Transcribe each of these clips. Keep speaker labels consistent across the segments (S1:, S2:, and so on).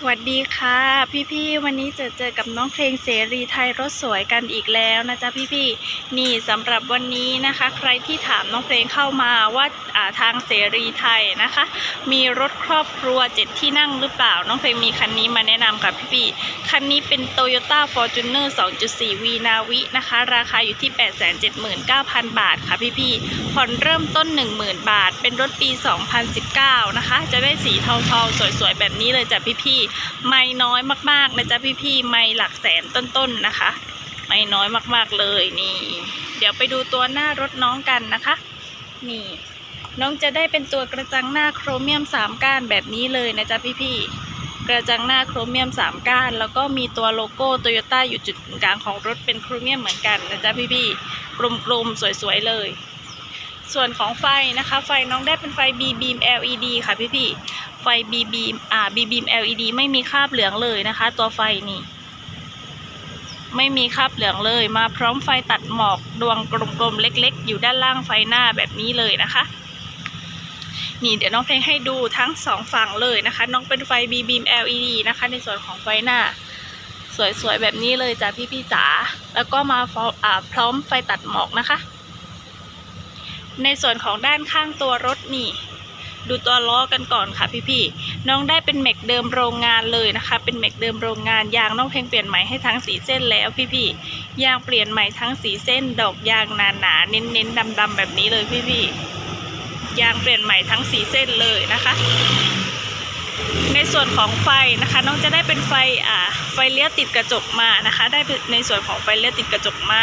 S1: สวัสดีค่ะ พี่ๆวันนี้จะเจอกับน้องเพลงเสรีไทยรถสวยกันอีกแล้วนะจ๊ะพี่ๆนี่สำหรับวันนี้นะคะ ใครที่ถามน้องเพลงเข้ามาว่าาทางเสรีไทยนะคะ มีรถครอบครัวเจ็ดที่นั่งหรือเปล่า น้องเพลงมีคันนี้มาแนะนำค่ะพี่ๆคันนี้เป็น Toyota Fortuner 2.4 V Navi นะคะ ราคาอยู่ที่ 879,000 บาทค่ะพี่ๆผ่อนเริ่มต้น 10,000 บาท เป็นรถปี 2019 นะคะ จะได้สีทองๆสวยๆแบบนี้เลยจ้ะพี่ๆไม่น้อยมากๆนะจ๊ะพี่ๆไม่หลักแสนต้นๆนะคะ ไม่น้อยมากๆเลยนี่ เดี๋ยวไปดูตัวหน้ารถน้องกันนะคะ นี่ น้องจะได้เป็นตัวกระจังหน้าโครเมียม3ก้านแบบนี้เลยนะจ๊ะพี่ๆกระจังหน้าโครเมียม 3 ก้าน แล้วก็มีตัวโลโก้โตโยต้าอยู่จุดกลางของรถเป็นโครเมียมเหมือนกันนะจ๊ะพี่ๆกลมๆ สวยๆ เลย ส่วนของไฟนะคะ ไฟน้องได้เป็นไฟ B beam LED ค่ะพี่ๆ ฟ BB อ่า BB LED ไม่มีคราบเหลืองเลยนะคะ ตัวไฟนี่ ไม่มีคราบเหลืองเลย มาพร้อมไฟตัดหมอกดวงกลมๆเล็ก ๆ อยู่ด้านล่างไฟหน้าแบบนี้เลยนะคะ นี่เดี๋ยวน้องเพลงให้ดูทั้งสองฝั่งเลยนะคะ น้องเป็นไฟ B beam LED นะคะ ในส่วนของไฟหน้า สวยๆแบบนี้เลยจ้ะพี่ๆจ๋าแล้วก็มาพร้อมอ่าพร้อมไฟตัดหมอกนะคะ ในส่วนของด้านข้างตัวรถนี่ ดูตัวล้อกันก่อนค่ะพี่ๆน้องได้เป็นแม็กเดิมโรงงานเลยนะคะ เป็นแม็กเดิมโรงงานยางน้องเพลงเปลี่ยนใหม่ให้ทั้งสีเส้นแล้วพี่ๆยางเปลี่ยนใหม่ทั้งสีเส้น ดอกยางหนาหนาๆเน้นเน้นดำดำๆแบบนี้เลยพี่ๆยางเปลี่ยนใหม่ทั้งสีเส้นเลยนะคะในส่วนของไฟนะคะน้องจะได้เป็นไฟอ่าไฟเลี้ยวติดกระจกมานะคะ ได้ในส่วนของไฟเลี้ยวติดกระจกมา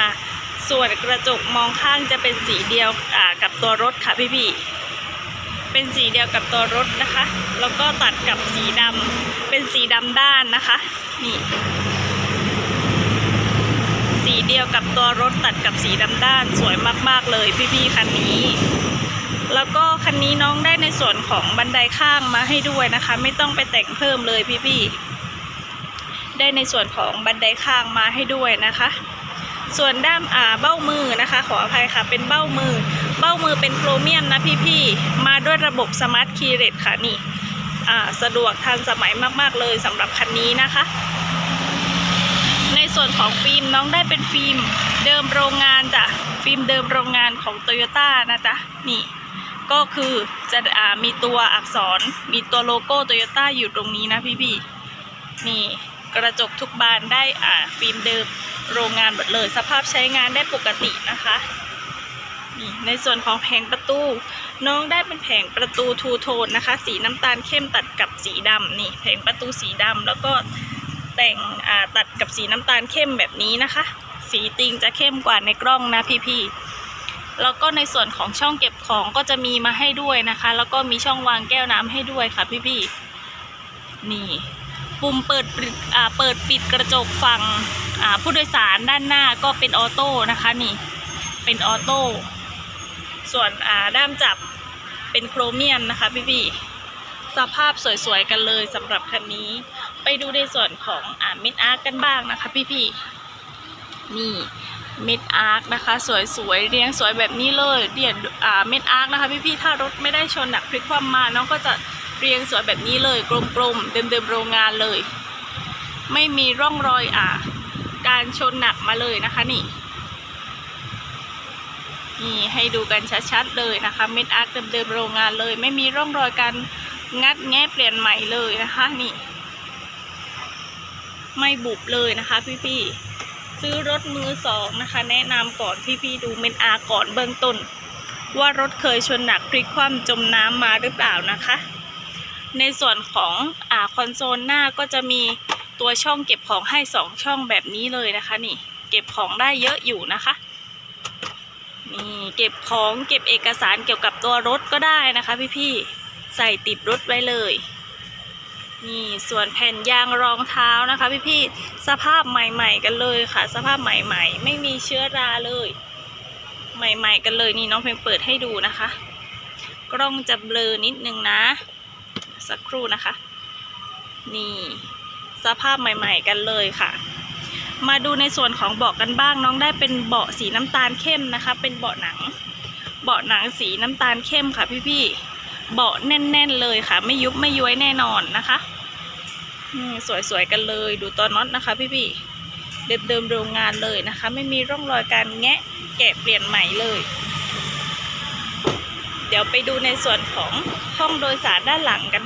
S1: ส่วนกระจกมองข้างจะเป็นสีเดียวอ่ากับตัวรถค่ะพี่ๆ เป็นสีเดียวกับตัวรถนะคะ แล้วก็ตัดกับสีดำเป็นสีดำด้านนะคะ นี่ สีเดียวกับตัวรถตัดกับสีดำด้านสวยมาก ๆ เลยพี่ๆคันนี้ แล้วก็คันนี้น้องได้ในส่วนของบันไดข้างมาให้ด้วยนะคะ ไม่ต้องไปแต่งเพิ่มเลยพี่ๆได้ในส่วนของบันไดข้างมาให้ด้วยนะคะ ส่วนด้านอ่าเบ้ามือนะคะ ขออภัยค่ะ เป็นเบ้ามือ เบ้ามือเป็นโครเมียมนะพี่ๆ มาด้วยระบบสมาร์ทคีย์เรทค่ะนี่สะดวกทันสมัยมากๆเลยสำหรับคันนี้นะคะ ในส่วนของฟิล์มน้องได้เป็นฟิล์มเดิมโรงงานจ้ะฟิล์มเดิมโรงงานของโตโยต้านะจ๊ะนี่ก็คือจะอ่ามีตัวอักษรมีตัวโลโก้โตโยต้าอยู่ตรงนี้นะพี่ๆนี่กระจกทุกบานได้ฟิล์มเดิมโรงงานหมดเลย สภาพใช้งานได้ปกตินะคะ นี่ในส่วนของแผงประตู น้องได้เป็นแผงประตูทูโทนนะคะ สีน้ำตาลเข้มตัดกับสีดำนี่แผงประตูสีดำแล้วก็แต่งตัดกับสีน้ำตาลเข้มแบบนี้นะคะ สีติงจะเข้มกว่าในกล้องนะพี่ๆแล้วก็ในส่วนของช่องเก็บของก็จะมีมาให้ด้วยนะคะ แล้วก็มีช่องวางแก้วน้ำให้ด้วยค่ะพี่ๆนี่ปุ่มเปิดปิดเปิดปิดกระจกฝั่งผู้โดยสารด้านหน้าก็เป็นออโต้นะคะนี่เป็นออโต้ ส่วนอ่าด้ามจับเป็นโครเมียมนะคะพี่ๆสภาพสวยๆกันเลยสำหรับคันนี้ ไปดูในส่วนของอ่ามิดอาร์กันบ้างนะคะพี่ๆนี่มิดอาร์นะคะสวยๆเรียงสวยแบบนี้เลยเดียอ่ามิดอาร์นะคะพี่ๆถ้ารถไม่ได้ชนหนักพลิกคว่ำมาน้องก็จะเรียงสวยแบบนี้เลยกลมๆเดิมๆโรงงานเลย ไม่มีร่องรอยอ่าการชนหนักมาเลยนะคะนี่ นี่ให้ดูกันชัดๆเลยนะคะเม็ดอาร์คเดิมๆโรงงานเลย ไม่มีร่องรอยการงัดแงะเปลี่ยนใหม่เลยนะคะนี่ ไม่บุบเลยนะคะพี่ๆซื้อรถมือสองนะคะ แนะนำก่อนพี่ๆดูเม็ดอาร์ก่อนเบื้องต้น ว่ารถเคยชนหนักพลิกคว่ำจมน้ำมาหรือเปล่านะคะ ในส่วนของอ่าคอนโซลหน้าก็จะมีตัวช่องเก็บของให้สองช่องแบบนี้เลยนะคะ นี่ เก็บของได้เยอะอยู่นะคะ นี่เก็บของเก็บเอกสารเกี่ยวกับตัวรถก็ได้นะคะพี่ๆใส่ติดรถไว้เลยนี่ส่วนแผ่นยางรองเท้านะคะพี่ๆสภาพใหม่ ๆ กันเลยค่ะ สภาพใหม่ ๆ ไม่มีเชื้อราเลย ใหม่ ๆ กันเลยนี่น้องเพลงเปิดให้ดูนะคะ กล้องจะเบลอนิดนึงนะ สักครู่นะคะ นี่ สภาพใหม่ ๆ กันเลยค่ะ มาดูในส่วนของเบาะกันบ้าง น้องได้เป็นเบาะสีน้ำตาลเข้มนะคะ เป็นเบาะหนัง เบาะหนังสีน้ำตาลเข้มค่ะพี่ๆเบาะแน่น ๆ เลยค่ะ ไม่ยุบไม่ย้วยแน่นอนนะคะสวยๆกันเลย ดูตัวน็อตนะคะ พี่ๆเดิมๆโรงงานเลยนะคะ ไม่มีร่องรอยการแงะแกะเปลี่ยนใหม่เลย เดี๋ยวไปดูในส่วนของห้องโดยสารด้านหลังกัน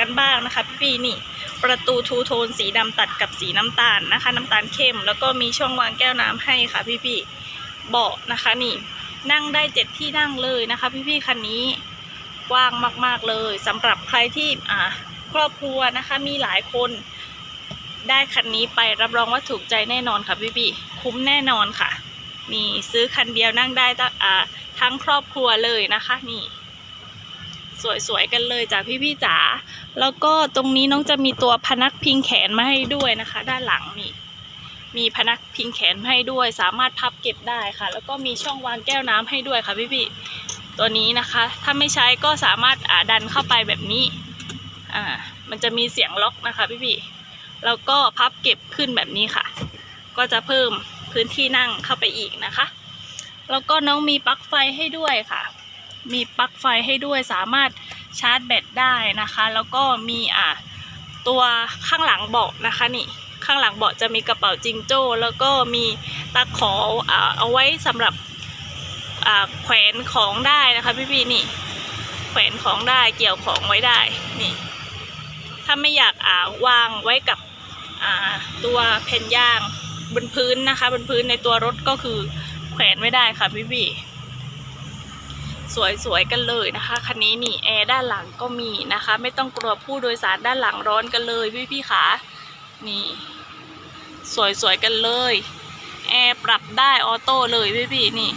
S1: กันบ้างนะคะ พี่ๆนี่ ประตูทูโทนสีดำตัดกับสีน้ำตาลนะคะ น้ำตาลเข้ม แล้วก็มีช่องวางแก้วน้ำให้ค่ะพี่ๆเบาะนะคะนี่นั่งได้เจ็ดที่นั่งเลยนะคะ พี่ๆคันนี้กว้างมากๆเลยสำหรับใครที่อ่าครอบครัวนะคะมีหลายคนได้คันนี้ไปรับรองว่าถูกใจแน่นอนค่ะพี่ๆคุ้มแน่นอนค่ะ นี่ซื้อคันเดียวนั่งได้ทั้งครอบครัวเลยนะคะ นี่ สวยๆกันเลยจ้ะพี่ๆจ๋าแล้วก็ตรงนี้น้องจะมีตัวพนักพิงแขนมาให้ด้วยนะคะ ด้านหลังนี่มีพนักพิงแขนให้ด้วย สามารถพับเก็บได้ค่ะ แล้วก็มีช่องวางแก้วน้ำให้ด้วยค่ะพี่ๆตัวนี้นะคะ ถ้าไม่ใช้ก็สามารถดันเข้าไปแบบนี้อ่ามันจะมีเสียงล็อกนะคะพี่ๆแล้วก็พับเก็บขึ้นแบบนี้ค่ะ ก็จะเพิ่มพื้นที่นั่งเข้าไปอีกนะคะ แล้วก็น้องมีปลั๊กไฟให้ด้วยค่ะ มีปลั๊กไฟให้ด้วยสามารถชาร์จแบตได้นะคะ แล้วก็มีอ่าตัวข้างหลังเบาะนะคะนี่ข้างหลังเบาะจะมีกระเป๋าจิงโจ้ แล้วก็มีตะขออ่าเอาไว้สำหรับอ่าแขวนของได้นะคะพี่ๆนี่ แขวนของได้เกี่ยวของไว้ได้นี่ ถ้าไม่อยากอ่าวางไว้กับอ่าตัวแผ่นย่างบนพื้นนะคะบนพื้นในตัวรถก็คือแขวนไม่ได้ค่ะพี่ๆ สวยๆกันเลยนะคะ คันนี้นี่แอร์ด้านหลังก็มีนะคะ ไม่ต้องกลัวผู้โดยสารด้านหลังร้อนกันเลยพี่ๆขานี่ สวยๆกันเลยแอร์ปรับได้ออโต้เลยพี่ๆนี่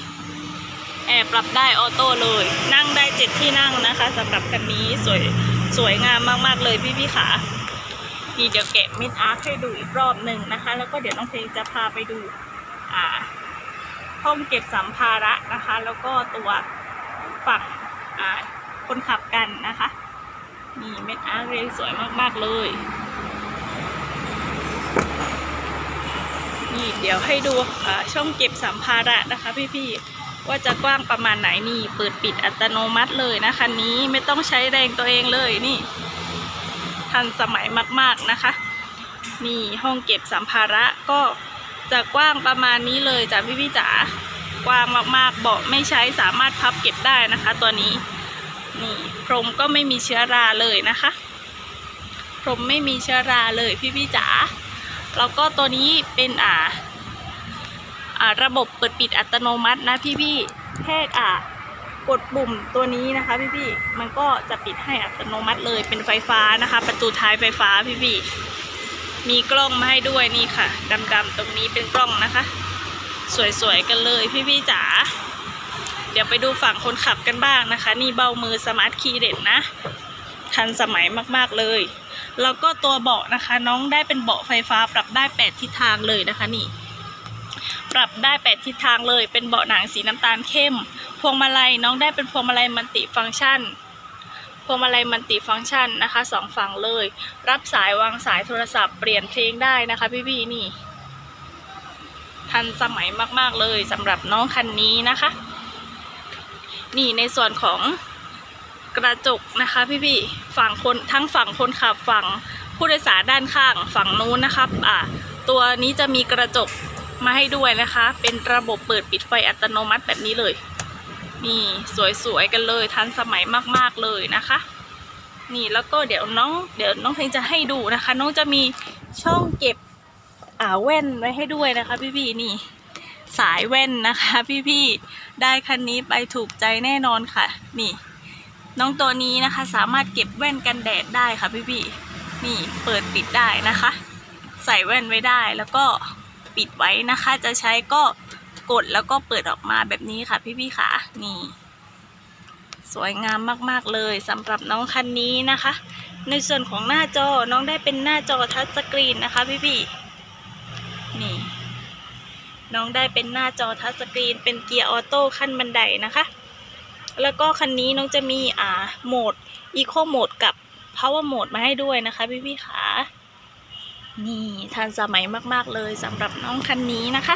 S1: แอร์ปรับได้ออโต้เลย นั่งได้เจ็ดที่นั่งนะคะสำหรับคันนี้สวยสวยงามมากๆเลยพี่ๆขานี่เดี๋ยวแกะมิดอาร์คให้ดูอีกรอบหนึ่งนะคะ แล้วก็เดี๋ยวน้องเพลงจะพาไปดูอ่าห้องเก็บสัมภาระนะคะ แล้วก็ตัว ฝั่งคนขับกันนะคะนี่เม็ดอาร์เรย์สวยมาก ๆ เลย นี่เดี๋ยวให้ดูช่องเก็บสัมภาระนะคะพี่ๆ ว่าจะกว้างประมาณไหนนี่ เปิดปิดอัตโนมัติเลยนะคันนี้ไม่ต้องใช้แรงตัวเองเลยนี่ ทันสมัยมาก ๆ นะคะ นี่ห้องเก็บสัมภาระก็จะกว้างประมาณนี้เลยจ้ะพี่ๆจ๋า กว้างมากๆ เบาะไม่ใช้สามารถพับเก็บได้นะคะ ตัวนี้นี่พรมก็ไม่มีเชื้อราเลยนะคะ พรมไม่มีเชื้อราเลยพี่ๆจ๋าแล้วก็ตัวนี้เป็นอ่าอ่าระบบเปิดปิดอัตโนมัตินะพี่ๆแค่อ่ากดปุ่มตัวนี้นะคะพี่ๆมันก็จะปิดให้อัตโนมัติเลยเป็นไฟฟ้านะคะ ประตูท้ายไฟฟ้าพี่ๆมีกล้องมาให้ด้วยนี่ค่ะดำๆตรงนี้เป็นกล้องนะคะ สวยๆกันเลยพี่ๆจ๋าเดี๋ยวไปดูฝั่งคนขับกันบ้างนะคะ นี่เบามือสมาร์ทคีย์เด็ดนะทันสมัยมากๆเลย แล้วก็ตัวเบาะนะคะ น้องได้เป็นเบาะไฟฟ้าปรับได้ 8 ทิศทางเลยนะคะนี่ ปรับได้ 8 ทิศทางเลย เป็นเบาะหนังสีน้ำตาลเข้ม พวงมาลัยน้องได้เป็นพวงมาลัยมัลติฟังก์ชัน พวงมาลัยมัลติฟังก์ชันนะคะสองฝั่งเลย รับสายวางสายโทรศัพท์เปลี่ยนเพลงได้นะคะพี่ๆนี่ ทันสมัยมาก ๆเลยสำหรับน้องคันนี้นะคะ นี่ในส่วนของกระจกนะคะพี่ๆฝั่งคนทั้งฝั่งคนขับฝั่งผู้โดยสารด้านข้างฝั่งนู้นนะครับอ่าตัวนี้จะมีกระจกมาให้ด้วยนะคะ เป็นระบบเปิดปิดไฟอัตโนมัติแบบนี้เลย นี่สวยๆกันเลยทันสมัยมากๆเลยนะคะ นี่แล้วก็เดี๋ยวน้องเดี๋ยวน้องเพลงจะให้ดูนะคะ น้องจะมีช่องเก็บ อ่าแว่นไว้ให้ด้วยนะคะ พี่ๆนี่ สายแว่นนะคะ พี่ๆได้คันนี้ไปถูกใจแน่นอนค่ะ นี่ น้องตัวนี้นะคะ สามารถเก็บแว่นกันแดดได้ค่ะ พี่ๆนี่เปิดปิดได้นะคะ ใส่แว่นไว้ได้แล้วก็ปิดไว้นะคะ จะใช้ก็กดแล้วก็เปิดออกมาแบบนี้ค่ะ พี่ๆค่ะนี่ สวยงามมากๆเลยสำหรับน้องคันนี้นะคะ ในส่วนของหน้าจอน้องได้เป็นหน้าจอทัชสกรีนนะคะ พี่ๆนี่ น้องได้เป็นหน้าจอทัชสกรีน เป็นเกียร์ออโต้ขั้นบันไดนะคะ แล้วก็คันนี้น้องจะมีอ่าโหมด Eco Mode กับ Power Mode มาให้ด้วยนะคะพี่พี่ขานี่ทันสมัยมาก ๆ เลยสำหรับน้องคันนี้นะคะ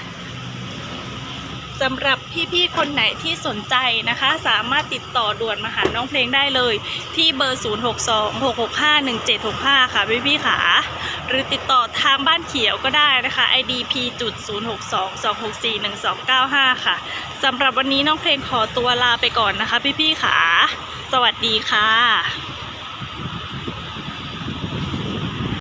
S1: สำหรับพี่ๆคนไหนที่สนใจนะคะ สามารถติดต่อด่วนมาหาน้องเพลงได้เลย ที่เบอร์ 0626651765 ค่ะพี่พี่ขา หรือติดต่อทางบ้านเขียวก็ได้นะคะ IDP จุด062 264 1295 ค่ะสำหรับวันนี้น้องเพลงขอตัวลาไปก่อนนะคะพี่ๆค่ะ สวัสดีค่ะ